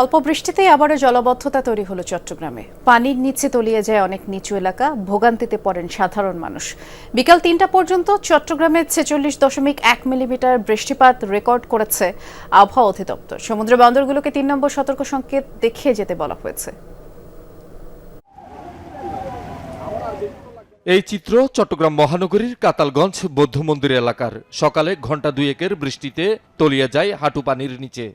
অল্প বৃষ্টিতেই আবারও জলাবদ্ধতা তৈরি হলো চট্টগ্রামে। পানির নিচে তলিয়ে যায় অনেক নিচু এলাকা, ভোগান্তিতে পড়েন সাধারণ মানুষ। বিকাল তিনটা পর্যন্ত চট্টগ্রামে ছেচল্লিশ দশমিক এক মিলিমিটার বৃষ্টিপাত রেকর্ড করেছে আবহাওয়া অধিদপ্তর। সমুদ্র বন্দরগুলোকে তিন নম্বর সতর্ক সংকেত দেখিয়ে যেতে বলা হয়েছে। এই চিত্র চট্টগ্রাম মহানগরীর কাতালগঞ্জ বৌদ্ধ মন্দির এলাকার। সকালে ঘণ্টা দুয়েকের বৃষ্টিতে তলিয়ে যায় হাঁটু পানির নিচে।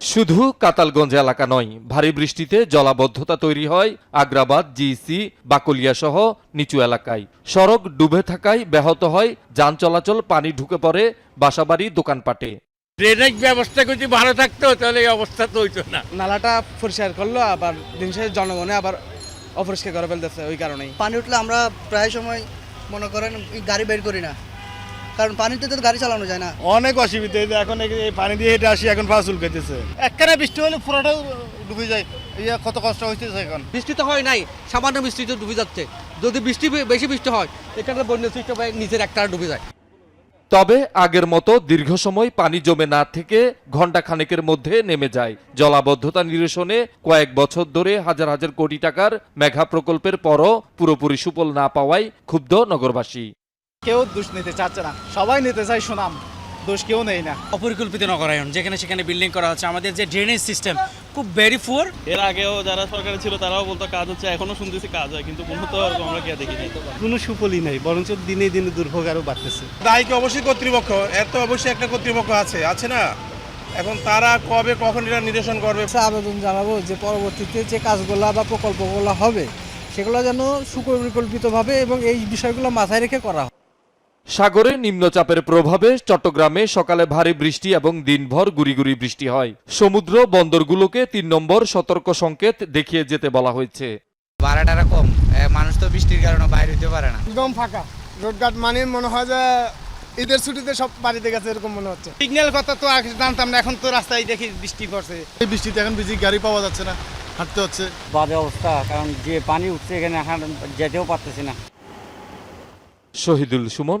শুধু কাতালগঞ্জ এলাকা নয় ভারী বৃষ্টিতে জলাবদ্ধতা তৈরি হয় আগ্রাবাদ জিসি বাকলিয়া সহ নিচু এলাকায়। সড়ক ডুবে থাকায় ব্যাহত হয় যান চলাচল পানি ঢুকে পড়ে বাসাবাড়ি দোকানপাটে। ড্রেনেজ ব্যবস্থা যদি ভালো থাকতো তাহলে এই অবস্থা তো হইতো না। নালাটা পরিষ্কার করল আবার দিন শেষে জনগণে আবার অপরিষ্কার করে ফেলতেছে ওই কারণেই। পানি উঠলে আমরা প্রায় সময় মনে করেন গাড়ি বের করি না। কারণ পানিতে তো গাড়ি চালানো যায় না। অনেক অসুবিধা এই যে এখন এই পানি দিয়ে হেঁটে আসি এখন ফাসুল খেতেছে। একখানে বৃষ্টি হলে পুরোটাও ডুবে যায় ইয়ে কত কষ্ট হইতেছে এখন। বৃষ্টি তো হয় নাই সামান্য বৃষ্টি তো ডুবে যাচ্ছে। যদি বৃষ্টি বেশি বৃষ্টি হয় এখানে বন্যা সৃষ্টি হয় নিচের একটা ডুবে যায়। তবে আগের মতো দীর্ঘ সময় পানি জমে না থেকে ঘণ্টা খানেকের মধ্যে নেমে যায়। জলাবদ্ধতা নিরসনে কয়েক বছর ধরে হাজার হাজার কোটি টাকার মেঘা প্রকল্পের পরও পুরোপুরি সুফল না পাওয়ায় ক্ষুব্ধ নগরবাসী। কেউ দোষ নিতে চাচ্ছে না। সবাই নিতে চায় সুনাম দোষ কেউ নেই না। অপরিকল্পিত নগরায়ন যেখানে সেখানে বিল্ডিং করা হচ্ছে। আমাদের যে ড্রেনেজ সিস্টেম খুব ভেরি পুয়ার এর আগেও যারা সরকারে ছিল তারাও বলতো কাজ হচ্ছে এখনও শুনতেছি কাজ হয়। কিন্তু কোনো তো আমরা কে দেখিনি কোনো সুফলই নেই বরঞ্চ দিনে দিনে দুর্ভোগ আরও বাড়তেছে। দায়ী কি অবশ্যই কর্তৃপক্ষ এর তো অবশ্যই একটা কর্তৃপক্ষ আছে আছে না? এখন তারা কবে কখন এটা নিরসন করবে? আবেদন জানাব যে পরবর্তীতে যে কাজগুলো বা প্রকল্পগুলো হবে সেগুলো যেন সুপরিকল্পিতভাবে এবং এই বিষয়গুলো মাথায় রেখে করা হয়। সাগরে নিম্নচাপের প্রভাবে চট্টগ্রামে সকালে ভারী বৃষ্টি এবং দিনভর গুড়ি গুড়ি বৃষ্টি হয়। সমুদ্র বন্দরগুলোকে তিন নম্বর সতর্ক সংকেত দেখিয়ে যেতে বলা হয়েছে। ভাড়াটারা কম। মানুষ তো বৃষ্টির কারণে বাইরে হতে পারে না। একদম ফাঁকা। রোডঘাট মানে মনে হয় যে ঈদের ছুটিতে সব বাড়িতে গেছে এরকম মনে হচ্ছে। সিগন্যাল কথা তো আগে জানতাম না এখন তো রাস্তায় দেখি বৃষ্টি পড়ছে। এই বৃষ্টিতে এখন বিজি গাড়ি পাওয়া যাচ্ছে না হাঁটতে হচ্ছে। বাজে অবস্থা কারণ যে পানি উঠছে এখানে এখন যেতেও পারতেছি না। শহীদুল সুমন